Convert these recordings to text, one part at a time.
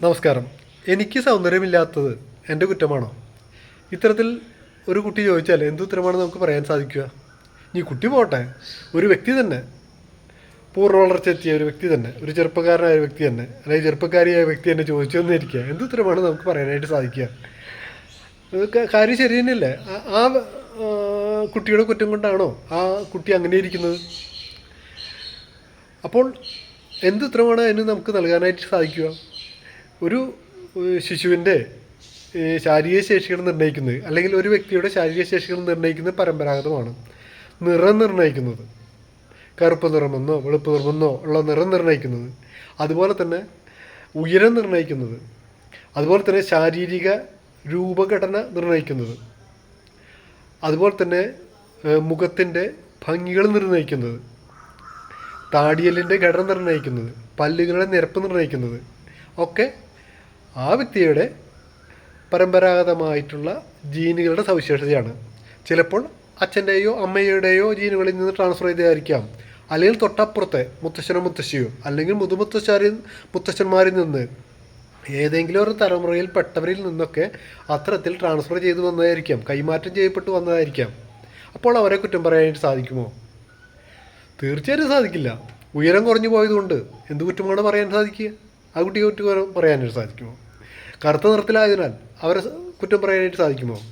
നമസ്കാരം. എനിക്ക് സൗന്ദര്യമില്ലാത്തത് എന്റെ കുറ്റമാണോ? ഇത്തരത്തിൽ ഒരു കുട്ടി ചോദിച്ചാൽ എന്ത് ഉത്തരമാണ് നമുക്ക് പറയാൻ സാധിക്കുക? ഈ കുട്ടി പോട്ടെ. ഒരു വ്യക്തി തന്നെ. പൂർണ വളർച്ച എത്തിയ ഒരു വ്യക്തി തന്നെ. ഒരു ചെറുപ്പക്കാരനായ വ്യക്തി തന്നെ. അല്ലെങ്കിൽ ചെറുപ്പക്കാരിയായ വ്യക്തി തന്നെ ചോദിച്ചു തന്നിരിക്കുക. എന്ത് ഉത്തരമാണ് നമുക്ക് പറയാനായിട്ട് സാധിക്കുക? കാര്യം ശരി തന്നെയല്ലേ? ആ- കുട്ടിയുടെ കുറ്റം കൊണ്ടാണോ ആ കുട്ടി അങ്ങനെ ഇരിക്കുന്നത്? അപ്പോൾ എന്ത് ഉത്തരമാണ് അതിന് നമുക്ക് നൽകാനായിട്ട് സാധിക്കുക? ഒരു ശിശുവിന്റെ ശാരീരിക ശേഷികൾ നിർണയിക്കുന്നത് അല്ലെങ്കിൽ ഒരു വ്യക്തിയുടെ ശാരീരിക ശേഷികൾ നിർണയിക്കുന്നത് പരമ്പരാഗതമാണ്. നിറം നിർണയിക്കുന്നത്. കറുപ്പ് നിറമെന്നോ വെളുപ്പ് നിറമെന്നോ ഉള്ള നിറം നിർണയിക്കുന്നത്. അതുപോലെ തന്നെ ഉയരം നിർണയിക്കുന്നത്. അതുപോലെ തന്നെ ശാരീരിക രൂപഘടന നിർണയിക്കുന്നത്. അതുപോലെ തന്നെ മുഖത്തിന്റെ ഭംഗികൾ നിർണയിക്കുന്നത്. താടിയലിന്റെ ഘടന നിർണയിക്കുന്നത്. പല്ലുകളുടെ നിരപ്പ് നിർണയിക്കുന്നത്. ഒക്കെ ആ വ്യക്തിയുടെ പരമ്പരാഗതമായിട്ടുള്ള ജീനുകളുടെ സവിശേഷതയാണ്. ചിലപ്പോൾ അച്ഛന്റെയോ അമ്മയുടെയോ ജീനുകളിൽ നിന്ന് ട്രാൻസ്ഫർ ചെയ്തതായിരിക്കാം. അല്ലെങ്കിൽ തൊട്ടപ്പുറത്തെ മുത്തശ്ശനോ മുത്തശ്ശിയോ അല്ലെങ്കിൽ മുതുമുത്തശ്ശാരിൽ മുത്തശ്ശന്മാരിൽ നിന്ന്. ഏതെങ്കിലും ഒരു തലമുറയിൽ പെട്ടവരിൽ നിന്നൊക്കെ അത്തരത്തിൽ ട്രാൻസ്ഫർ ചെയ്തു വന്നതായിരിക്കാം. കൈമാറ്റം ചെയ്യപ്പെട്ടു വന്നതായിരിക്കാം. അപ്പോൾ അവരെ കുറ്റം പറയാനായിട്ട് സാധിക്കുമോ? തീർച്ചയായിട്ടും സാധിക്കില്ല. ഉയരം കുറഞ്ഞു പോയതുകൊണ്ട് എന്ത് കുറ്റമാണ് പറയാൻ സാധിക്കുക? ആ കുട്ടിയെ കുറ്റം പറയാനായിട്ട് സാധിക്കുമോ? കറുത്ത നിറത്തിലായതിനാൽ അവരെ കുറ്റം പറയാനായിട്ട് സാധിക്കുമോ?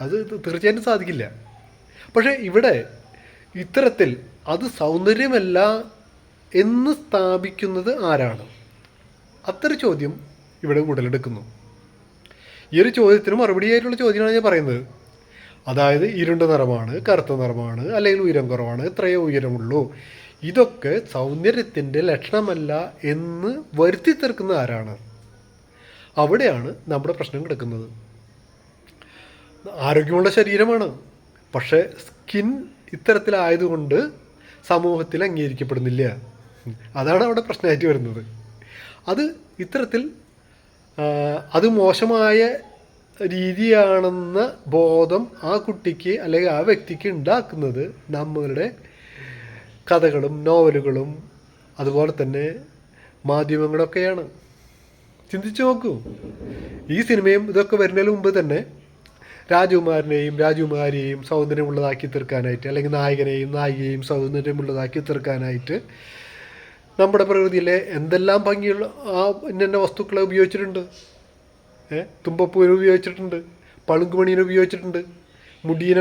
അത് തീർച്ചയായിട്ടും സാധിക്കില്ല. പക്ഷേ ഇവിടെ ഇത്തരത്തിൽ അത് സൗന്ദര്യമല്ല എന്ന് സ്ഥാപിക്കുന്നത് ആരാണ്? അത്തരം ചോദ്യം ഇവിടെ ഉടലെടുക്കുന്നു. ഈ ഒരു ചോദ്യത്തിന് മറുപടിയായിട്ടുള്ള ചോദ്യമാണ് ഞാൻ പറയുന്നത്. അതായത് ഇരുണ്ട നിറമാണ് കറുത്ത നിറമാണ് അല്ലെങ്കിൽ ഉയരം കുറവാണ് എത്രയോ ഉയരമുള്ളൂ. ഇതൊക്കെ സൗന്ദര്യത്തിന്റെ ലക്ഷണമല്ല എന്ന് വരുത്തി തീർക്കുന്ന ആരാണ്? അവിടെയാണ് നമ്മുടെ പ്രശ്നം കിടക്കുന്നത്. ആരോഗ്യമുള്ള ശരീരമാണ്. പക്ഷേ സ്കിൻ ഇത്തരത്തിലായതുകൊണ്ട് സമൂഹത്തിൽ അംഗീകരിക്കപ്പെടുന്നില്ല. അതാണ് അവിടെ പ്രശ്നമായിട്ട് വരുന്നത്. അത് ഇത്തരത്തിൽ അത് മോശമായ രീതിയാണെന്ന ബോധം ആ കുട്ടിക്ക് അല്ലെങ്കിൽ ആ വ്യക്തിക്ക് ഉണ്ടാക്കുന്നത് നമ്മളുടെ കഥകളും നോവലുകളും അതുപോലെ തന്നെ മാധ്യമങ്ങളൊക്കെയാണ്. ചിന്തിച്ചു നോക്കൂ. ഈ സിനിമയും ഇതൊക്കെ വരുന്നതിന് മുമ്പ് തന്നെ രാജകുമാരനെയും രാജകുമാരിയെയും സൗന്ദര്യമുള്ളതാക്കി തീർക്കാനായിട്ട് അല്ലെങ്കിൽ നായകനെയും നായികയെയും സൗന്ദര്യമുള്ളതാക്കി തീർക്കാനായിട്ട് നമ്മുടെ പ്രകൃതിയിലെ എന്തെല്ലാം ഭംഗിയുള്ള ആ ഇന്ന വസ്തുക്കളെ ഉപയോഗിച്ചിട്ടുണ്ട്. ഏ? തുമ്പപ്പൂവിനെ ഉപയോഗിച്ചിട്ടുണ്ട്. പളുങ്കുമണീനെ ഉപയോഗിച്ചിട്ടുണ്ട്. മുടീനെ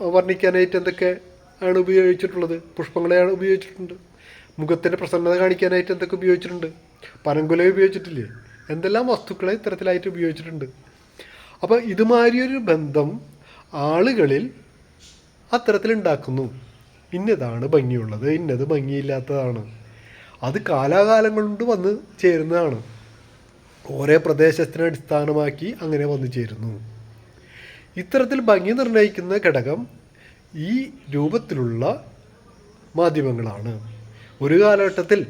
വർണിക്കാനായിട്ട് എന്തൊക്കെ ആണ് ഉപയോഗിച്ചിട്ടുള്ളത്? പുഷ്പങ്ങളെയാണ് ഉപയോഗിച്ചിട്ടുണ്ട്. മുഖത്തിന്റെ പ്രസന്നത കാണിക്കാനായിട്ട് എന്തൊക്കെ ഉപയോഗിച്ചിട്ടുണ്ട്? പനങ്കുല ഉപയോഗിച്ചിട്ടില്ലേ? എന്തെല്ലാം വസ്തുക്കളെ ഇത്തരത്തിലായിട്ട് ഉപയോഗിച്ചിട്ടുണ്ട്. അപ്പോൾ ഇതുമാതിരിയൊരു ബന്ധം ആളുകളിൽ അത്തരത്തിലുണ്ടാക്കുന്നു. ഇന്നതാണ് ഭംഗിയുള്ളത് ഇന്നത് ഭംഗിയില്ലാത്തതാണ്. അത് കാലാകാലം കൊണ്ട് വന്ന് ചേരുന്നതാണ്. ഓരോ പ്രദേശത്തിനെ അടിസ്ഥാനമാക്കി അങ്ങനെ വന്നു ചേരുന്നു. ഇത്തരത്തിൽ ഭംഗി നിർണയിക്കുന്ന ഘടകം ഈ രൂപത്തിലുള്ള മാധ്യമങ്ങളാണ്. ഒരു കാലഘട്ടത്തിൽ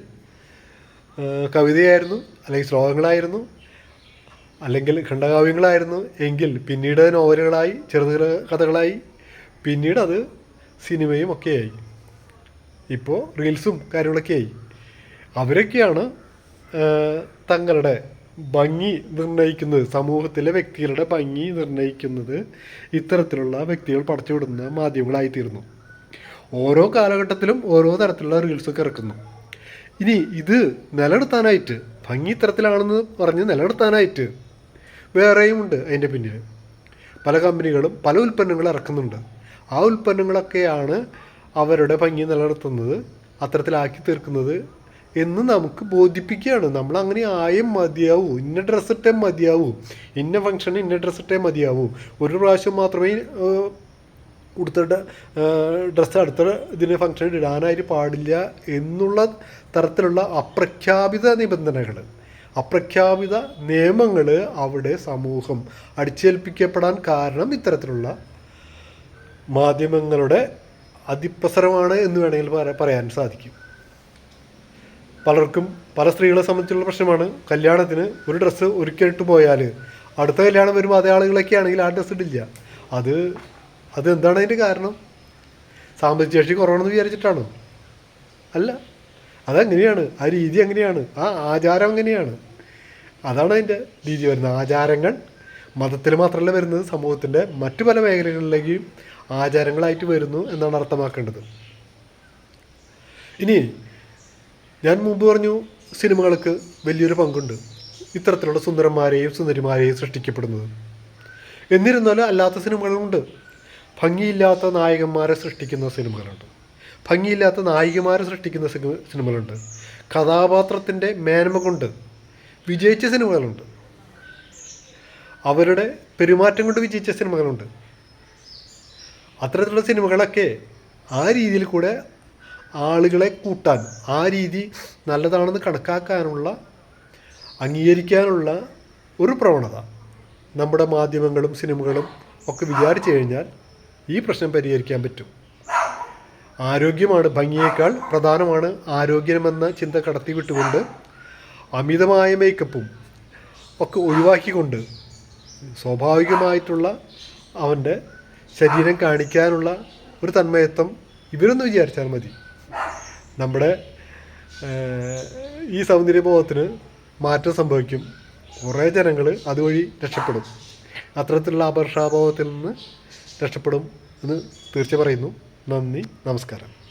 കവിതയായിരുന്നു അല്ലെങ്കിൽ ശ്ലോകങ്ങളായിരുന്നു അല്ലെങ്കിൽ ഖണ്ഡകാവ്യങ്ങളായിരുന്നു. എങ്കിൽ പിന്നീട് നോവലുകളായി ചെറുതീര കഥകളായി. പിന്നീട് അത് സിനിമയും ഒക്കെയായി. ഇപ്പോൾ റീൽസും കാര്യങ്ങളൊക്കെ ആയി. അവരൊക്കെയാണ് തങ്ങളുടെ ഭംഗി നിർണയിക്കുന്നത് സമൂഹത്തിലെ വ്യക്തികളുടെ ഭംഗി നിർണയിക്കുന്നത് ഇത്തരത്തിലുള്ള വ്യക്തികൾ പടച്ചുവിടുന്ന മാധ്യമങ്ങളായിത്തീരുന്നു. ഓരോ കാലഘട്ടത്തിലും ഓരോ തരത്തിലുള്ള റീൽസൊക്കെ ഇറക്കുന്നു. ഇനി ഇത് നിലനിർത്താനായിട്ട് ഭംഗി ഇത്തരത്തിലാണെന്ന് പറഞ്ഞ് നിലനിർത്താനായിട്ട് വേറെയും ഉണ്ട് അതിന്റെ പിന്നിൽ പല കമ്പനികളും പല ഉൽപ്പന്നങ്ങളും ഇറക്കുന്നുണ്ട്. ആ ഉൽപ്പന്നങ്ങളൊക്കെയാണ് അവരുടെ ഭംഗി നിലനിർത്തുന്നത് അത്തരത്തിലാക്കി തീർക്കുന്നത് എന്ന് നമുക്ക് ബോധിപ്പിക്കുകയാണ്. നമ്മൾ അങ്ങനെ ആയും മതിയാവൂ. ഇന്ന ഡ്രസ്സിട്ടേ മതിയാവൂ. ഇന്ന ഫംഗ്ഷന് ഇന്ന ഡ്രസ്സിട്ടേ മതിയാവൂ. ഒരു പ്രാവശ്യം മാത്രമേ ഉടുത്ത ഡ്രസ്സ് അടുത്ത ഇതിന് ഫംഗ്ഷൻ ഇടാനായിട്ട് പാടില്ല എന്നുള്ള തരത്തിലുള്ള അപ്രഖ്യാപിത നിബന്ധനകൾ അപ്രഖ്യാപിത നിയമങ്ങൾ അവിടെ സമൂഹം അടിച്ചേൽപ്പിക്കപ്പെടാൻ കാരണം ഇത്തരത്തിലുള്ള മാധ്യമങ്ങളുടെ അതിപ്രസരമാണ് എന്ന് വേണമെങ്കിൽ പറയാൻ സാധിക്കും. പലർക്കും പല സ്ത്രീകളെ സംബന്ധിച്ചുള്ള പ്രശ്നമാണ്. കല്യാണത്തിന് ഒരു ഡ്രസ്സ് ഒരുക്കിയിട്ട് പോയാൽ അടുത്ത കല്യാണം വരുമ്പോൾ അതേ ആളുകളൊക്കെ ആണെങ്കിൽ ആ ഡ്രസ്സ് ഇടില്ല. അത് അത് എന്താണ് അതിന്റെ കാരണം? സാമ്പത്തിക ശേഷി കുറവാണെന്ന് വിചാരിച്ചിട്ടാണോ? അല്ല. അതങ്ങനെയാണ്? ആ രീതി അങ്ങനെയാണ് ആ ആചാരം അങ്ങനെയാണ് അതാണ് അതിന്റെ രീതി വരുന്നത്. ആചാരങ്ങൾ മതത്തിൽ മാത്രമല്ല വരുന്നത് സമൂഹത്തിന്റെ മറ്റു പല മേഖലകളിലേക്കും ആചാരങ്ങളായിട്ട് വരുന്നു എന്നാണ് അർത്ഥമാക്കേണ്ടത്. ഇനി ഞാൻ മുമ്പ് പറഞ്ഞു സിനിമകൾക്ക് വലിയൊരു പങ്കുണ്ട്. ഇത്തരത്തിലുള്ള സുന്ദരന്മാരെയും സുന്ദരിമാരെയും സൃഷ്ടിക്കപ്പെടുന്നത്. എന്നിരുന്നാലും അല്ലാത്ത സിനിമകളുണ്ട് ഭംഗിയില്ലാത്ത നായകന്മാരെ സൃഷ്ടിക്കുന്ന സിനിമകളുണ്ട്. ഭംഗിയില്ലാത്ത നായികമാരെ സൃഷ്ടിക്കുന്ന സിനിമ- സിനിമകളുണ്ട്. കഥാപാത്രത്തിന്റെ മേന്മ കൊണ്ട് വിജയിച്ച സിനിമകളുണ്ട്. അവരുടെ പെരുമാറ്റം കൊണ്ട് വിജയിച്ച സിനിമകളുണ്ട്. അത്തരത്തിലുള്ള സിനിമകളൊക്കെ ആ രീതിയിൽ കൂടെ ആളുകളെ കൂട്ടാൻ ആ രീതി നല്ലതാണെന്ന് കണക്കാക്കാനുള്ള അംഗീകരിക്കാനുള്ള ഒരു പ്രവണത നമ്മുടെ മാധ്യമങ്ങളും സിനിമകളും ഒക്കെ വിചാരിച്ചു കഴിഞ്ഞാൽ ഈ പ്രശ്നം പരിഹരിക്കാൻ പറ്റും. ആരോഗ്യമാണ് ഭംഗിയേക്കാൾ പ്രധാനമാണ് ആരോഗ്യമെന്ന ചിന്ത കടത്തിവിട്ടുകൊണ്ട് അമിതമായ മേക്കപ്പും ഒക്കെ ഒഴിവാക്കിക്കൊണ്ട് സ്വാഭാവികമായിട്ടുള്ള അവന്റെ ശരീരം കാണിക്കാനുള്ള ഒരു തന്മയത്വം ഇവരൊന്ന് വിചാരിച്ചാൽ മതി. നമ്മുടെ ഈ സൗന്ദര്യബോധത്തിന് മാറ്റം സംഭവിക്കും. കുറേ ജനങ്ങൾ അതുവഴി രക്ഷപ്പെടും. അത്തരത്തിലുള്ള അപർഷാബോധത്തിൽ നിന്ന് രക്ഷപ്പെടും എന്ന് തീർച്ച പറയുന്നു. നന്ദി നമസ്കാരം.